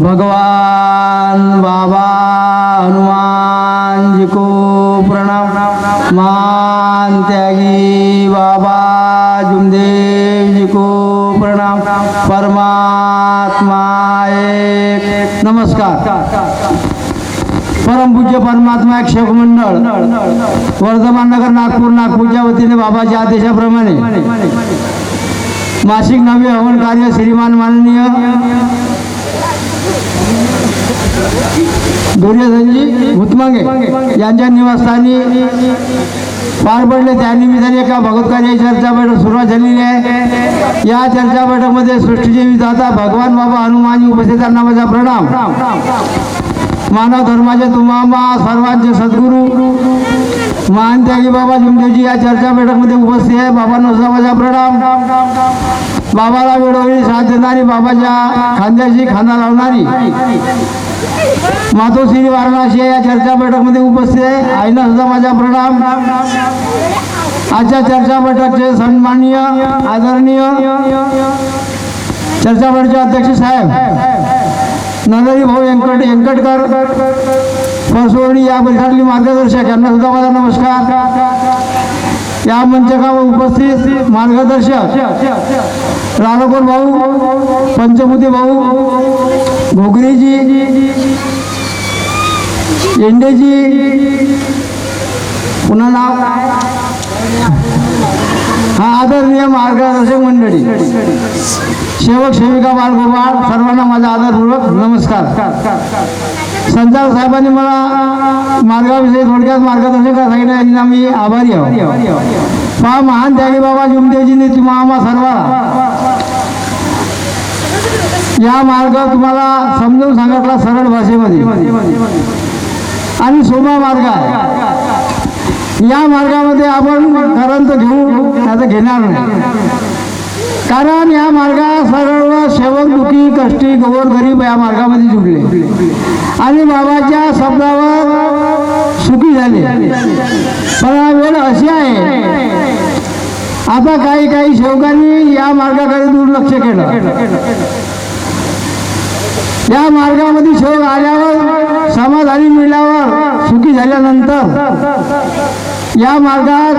भगवान बाबा हनुमान जी को प्रणाम मान त्यागी बाबा जुमदेव जी को प्रणाम परमात्मा एक। नमस्कार। परमपूज्य परमात्मा एक शेख मंडळ वर्धमान नगर नागपूर नागपूरच्या वतीने बाबाच्या आदेशाप्रमाणे। मासिक नवे हवन कार्य श्रीमान माननीय दुर्योधनजी भुतमांगे यांच्या निवासस्थानी पार पडले त्यानिमित्ताने एका भगवतकार्य चर्चा बैठक सुरुवात झालेली आहे. या चर्चा बैठकमध्ये सृष्टीचे विधाता भगवान बाबा हनुमानजी उपस्थितांना माझा प्रणाम. मानव धर्माचे तुम्हाला सर्वांचे सद्गुरू महान त्यागी बाबा जुमदेवजी या चर्चा बैठकमध्ये उपस्थित आहे बाबांना माझा प्रणाम. बाबाला वेळोवेळी साथ देणारी बाबाच्या खांद्याशी खांदा लावणारी. मातोश्री वाराणसी या चर्चा बैठकमध्ये उपस्थित आहे. आईला सुद्धा माझा प्रणाम. आजच्या चर्चा बैठकचे सन्माननीय आदरणीय चर्चा बैठकचे अध्यक्ष साहेब नंदरी भाऊ व्यंकट व्यंकटकर परसोरणी या परिसरातली मार्गदर्शक यांना सुद्धा माझा नमस्कार. या मंचकावर उपस्थित मार्गदर्शक राणापूर भाऊ पंचमुती भाऊ घोगरीजी येंडेजी पुन्हा नाव हा आदरणीय मार्गदर्शक मंडळी सेवक सेविका बाळगोपाळ सर्वांना माझा आदरपूर्वक नमस्कार. संचालक साहेबांनी मला मार्गाविषयी थोडक्यात मार्गदर्शन करा. सांगितलं यांना मी आभारी आहोत पहा महान त्यागी बाबा जुमदेवजींनी तुम्हा आम्हा सर्वांना या मार्ग तुम्हाला समजून सांगितला सरळ भाषेमध्ये. आणि सोमा मार्ग आहे. या मार्गामध्ये आपण करंत घेऊ त्याचं घेणार नाही. कारण या मार्गात सरळ सेवक दुखी कष्टी गवर गरीब या मार्गामध्ये जुडले आणि बाबाच्या शब्दावर सुखी झाले. पण हा वेळ अशी आहे आता काही काही सेवकांनी या मार्गाकडे दुर्लक्ष केलं. या मार्गामध्ये सेवक आल्यावर समाधानी मिळाल्यावर सुखी झाल्यानंतर या मार्गात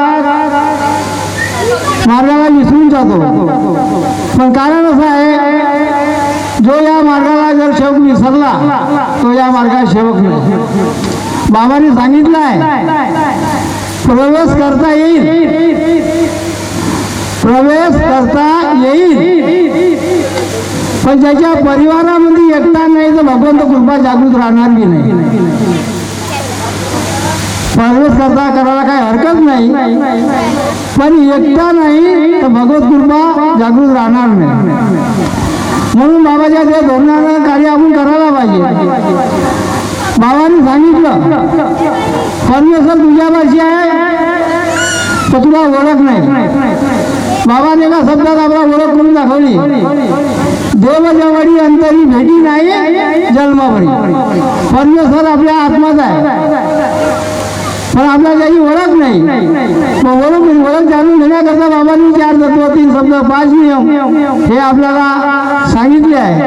मार्गाला विसरून जातो. पण कारण असं आहे जो या मार्गाला जर शेवक विसरला तो या मार्गात शेवक नाही. बाबांनी सांगितलं आहे प्रवेश करता येईल. प्रवेश करता येईल. पण ज्याच्या परिवारामध्ये एकटा नाही तर भगवंत कृपा जागृत राहणार की नाही. प्रवेश करता करायला काही हरकत नाही. पण एकटा नाही तर भगवत कृपा जागृत राहणार नाही. म्हणून बाबाच्या ते धोरणानं कार्य आपण करायला पाहिजे. बाबांनी सांगितलं परमेश्वर तुझ्यापाशी आहे तर तुला ओळख नाही. बाबाने एका शब्दात आपला ओळख करून दाखवली. देवजवळी अंतरी भेटी नाही जन्मावरी. परमेश्वर आपल्या आत्माच आहे. पण आपल्याला त्याची ओळख नाही. मग ओळख ओळख जाणून घेण्याकरता बाबांनी चार तत्व तीन शब्द पाच नियम हे आपल्याला सांगितले आहे.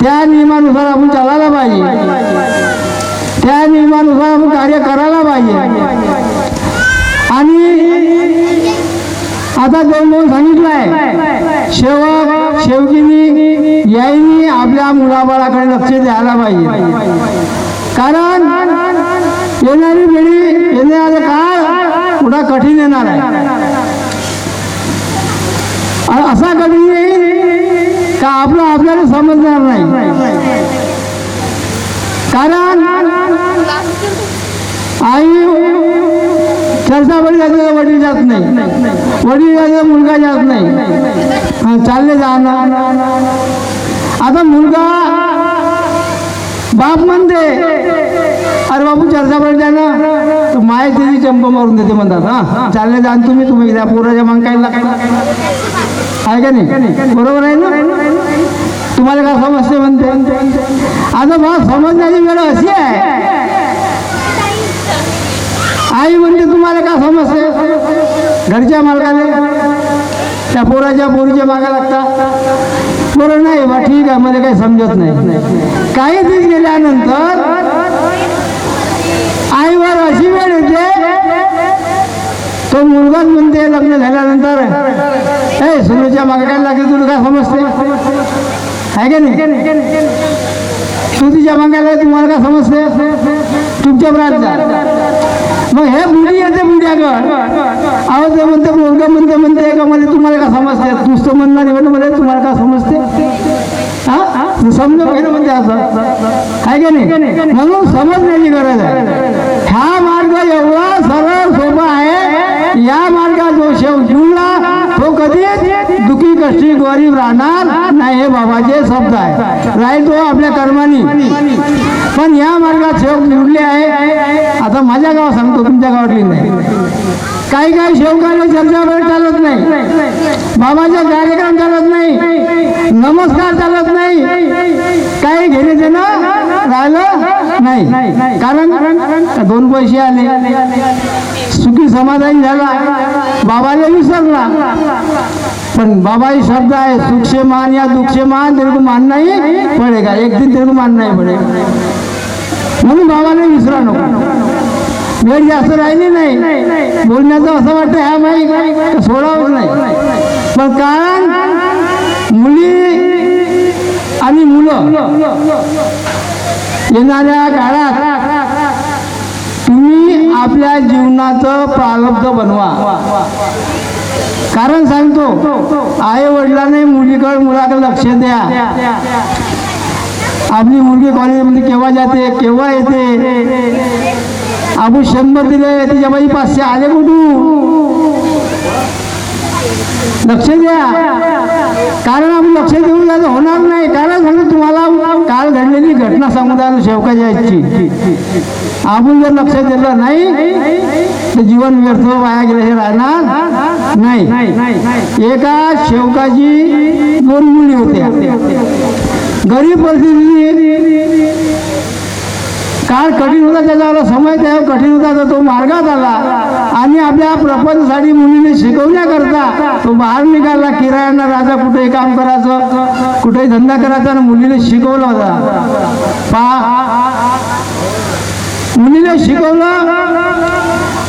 त्या नियमानुसार आपण चालायला पाहिजे. त्या नियमानुसार आपण कार्य करायला पाहिजे. आणि आता दोन दोन सांगितलं आहे. सेवक शेवकिनी याईनी आपल्या मुलाबाळाकडे लक्ष द्यायला पाहिजे. कारण येणारी पिढी कठीण येणार आहे. असा कठीण येईल का आपलं आपल्याला समजणार नाही? कारण आई चर्चा बरी जाते वडील जात नाही. वडील जाते मुलगा जात नाही. चालले जाणार आता मुलगा बाप म्हणते अरे बाबू चर्चा बरी द्या ना. तर माय तिची चंप मारून देते म्हणतात हा चालले जाण तुम्ही तुम्ही त्या पोराच्या मग काय लागतात आहे का नाही? बरोबर आहे ना? तुम्हाला काय समजते म्हणते? आता बा समजण्याची वेळ अशी आहे. आई म्हणते तुम्हाला का समजते? घरच्या मालकाने त्या पोराच्या पोरीच्या मागा लागतात बरं नाही बा ठीक आहे मला काही समजत नाही. काही दिवस गेल्यानंतर आईवर अशी वेळ येते तो मुलगाच म्हणते लग्न झाल्यानंतर हे सुनेच्या मागे काय लागेल तुला काय समजते? आहे का नाही? तू तिच्या मागायला तुम्हाला काय समजते? तुमच्या बरात मग हे बुडी येते बुड्याकडं अहो ते म्हणते मुलगा म्हणते म्हणते का म्हणजे तुम्हाला काय समजते? नुसतं म्हणणार नाही म्हणलं तुम्हाला का समजते? हा? तू समजा पहिलं म्हणते असं. काय का नाही? म्हणून समजण्याची गरज आहे. हा मार्ग एवढा सरळ सोपा आहे या मार्गात जो शेव जुळला कधी? दुखी कष्टी गरीब राहणार? नाही हे बाबाचे शब्द आहे. राईट हो आपल्या कर्मानी. पण या मार्गात शेवक निवडले आहे. आता माझ्या गावात सांगतो तुमच्या गावातली नाही काही काही शेवकाला चर्चा वेळ चालत नाही. बाबाचा कार्यक्रम चालत नाही नमस्कार चालत नाही काही घेणे देणं राहिलं नाही. कारण दोन पैसे आले? सुखी समाधान झाला. बाबाला विसरला. पण बाबा ही शब्द आहे. सुखसे मान या दुःखे मान तेरे को मानना ही पडेगा एक दिन तेरे को मानना ही पडेगा म्हणून बाबाने विसरा नको. वेळ जास्त राहिली नाही. बोलण्याचं असं वाटतं ह्या बाई का सोडावंच नाही. पण कारण मुली आणि मुलं येणाऱ्या काळात तुम्ही आपल्या जीवनाचं प्रारब्ध बनवा. कारण सांगतो आई वडिलांनी मुलीकडे मुलाकडे लक्ष द्या. आपली मुलगी कॉलेजमध्ये केव्हा जाते केव्हा येते? आपण शंभर दिले तिच्या बाई पाचशे आले कुठून? लक्ष द्या. कारण आपण लक्ष देऊन जात होणार नाही. घडलेली समुदायाला सांगू द्या शेवकाच्या आपण जर लक्ष दिलं नाही तर जीवन व्यर्थ वाया गेलं हे राहणार नाही. एका शेवकाची दोन मुली होत्या. गरीब परिस्थिती काळ कठीण होता त्याच्यावर समय त्या कठीण होता तर तो मार्गात आला. आणि आपल्या प्रपंचसाठी मुलीने शिकवण्याकरता तो बाहेर निघाला किरायांना राजा कुठेही काम करायचं कुठेही धंदा करायचा आणि मुलीने शिकवलं होता. पा मुलीने शिकवलं.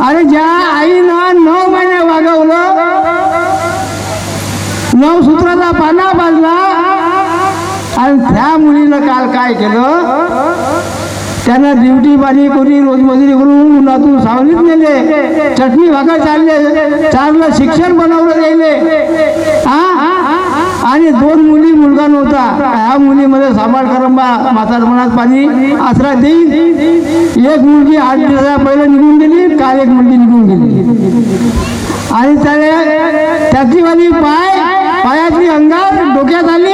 आणि ज्या आईनं नऊ महिने वागवलं नऊ सूत्राचा पाना बाजला आणि त्या मुलीनं काल काय केलं? त्यांना ड्युटी पाणी करून रोजमजुरी करून उन्हातून सावलीत नेले चटणी भाकर चालले चारलं शिक्षण बनवलं गेले हा आणि दोन मुली मुलगा नव्हता. ह्या मुलीमध्ये सांभाळ करंबा म्हातारपणात पाणी आसरा देईल एक मुलगी आठ दिवसा पहिले निघून गेली काल एक मुलगी निघून गेली. आणि त्याने त्याची वाली पाय पायातली अंगार डोक्यात आली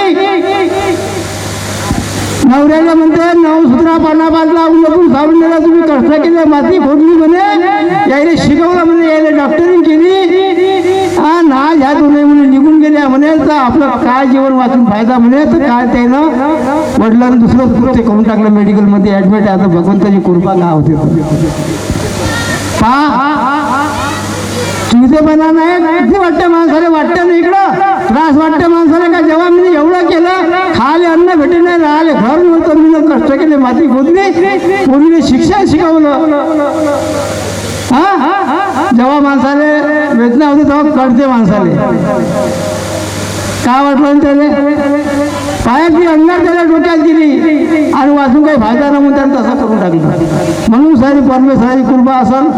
नवऱ्याला म्हणते नऊ पाना बाजला उन्हातून सावरून नेला तुम्ही कष्ट केले? माती फोडली म्हणे. यायला शिकवलं म्हणे यायला डॉक्टरिंग केली. हा ना ह्या दोन्ही मुली निघून गेल्या म्हणे. तर आपलं काय जीवन वाचून फायदा म्हणे. तर काय त्यानं वडिलांनी दुसरं कृत्य करून टाकलं मेडिकलमध्ये ॲडमिट आहे. आता भगवंताची कृपा ना होते? हा चुकीतेपणा नाही किती वाटतं माणसाला वाटतं ना इकडं. त्रास वाटतं माणसाला का? जेव्हा मी एवढं केलं खाले अन्न भेटे नाही राहिले घर नव्हतं मी कष्ट केले माती खोदली मुलीने शिक्षण शिकवलं. हा? जेव्हा माणसाले वेदना होती तेव्हा कळते माणसाला. काय वाटलं त्याने पायाची अंगार त्याला डोक्यात दिली आणि वाचून काही फायदा न म्हणून त्यानं तसं करून टाकला. म्हणून सारी परमेश्वराची कृपा असेल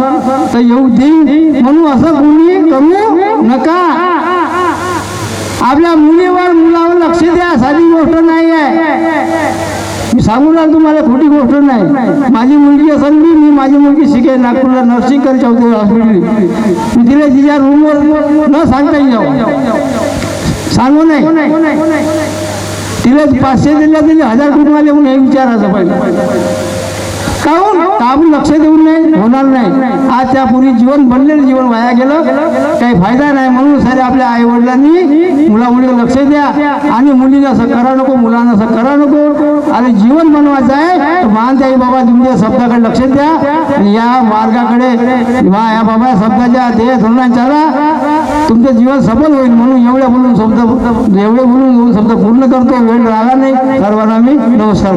तर येऊ देईन म्हणून असं कोणी करू नका. आपल्या मुलीवर मुलावर लक्ष द्या. साधी गोष्ट नाही आहे. मी सांगू ना तुम्हाला खोटी गोष्ट नाही. माझी मुलगी असेल मी मी माझी मुलगी शिके नागपूरला नर्सिंग करी चौथी हॉस्पिटल मी तिला तिच्या रूमवर न सांगता येऊ. सांगू नाही तिला पाचशे दिल्या दिले हजार कुठून म्हणून हे विचारायचं पाहिजे. काहून? आपण लक्ष देऊन नाही होणार नाही. आज त्यापूर्वी जीवन बनलेलं जीवन वाया गेलं. काही फायदा नाही म्हणून सारे आपल्या आई वडिलांनी मुला मुलीला लक्ष द्या. आणि मुलीला असं करा नको मुलांना असं करा नको. आणि जीवन बनवायचं आहे तर मान बाबा तुमच्या शब्दाकडे लक्ष द्या. या मार्गाकडे या बाबा शब्दाच्या ध्येय धोरणांच्या तुमचं जीवन सफल होईल म्हणून एवढ्या बोलून शब्द एवढे बोलून शब्द पूर्ण करतो. वेळ राहणार नाही. सर्वांना मी नमस्कार